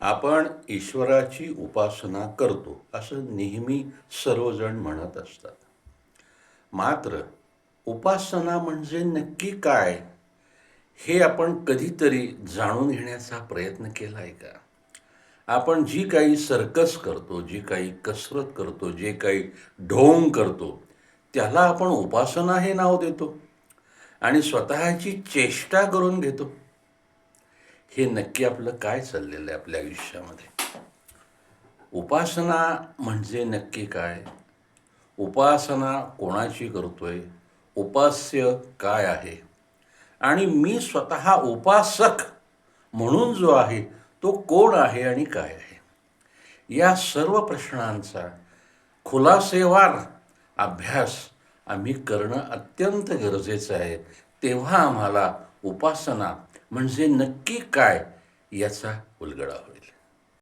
आपण ईश्वराची उपासना करतो असं नेहमी सर्वजण म्हणत असतात. मात्र उपासना म्हणजे नक्की काय हे आपण कधीतरी जाणून घेण्याचा प्रयत्न केला आहे का? आपण जी काही सर्कस करतो जी काही कसरत करतो जे काही ढोंग करतो त्याला आपण उपासना हे नाव देतो आणि स्वतःची चेष्टा करून घेतो. हे नक्की आपलं काय चाललेलं आहे आपल्या आयुष्यामध्ये? उपासना म्हणजे नक्की काय? उपासना कोणाची करतोय? उपास्य काय आहे? आणि मी स्वतः उपासक म्हणून जो आहे तो कोण आहे आणि काय आहे? या सर्व प्रश्नांचा खुलासेवार अभ्यास आम्ही करणं अत्यंत गरजेचं आहे. तेव्हा आम्हाला उपासना म्हणजे नक्की काय याचा उलगडा होईल.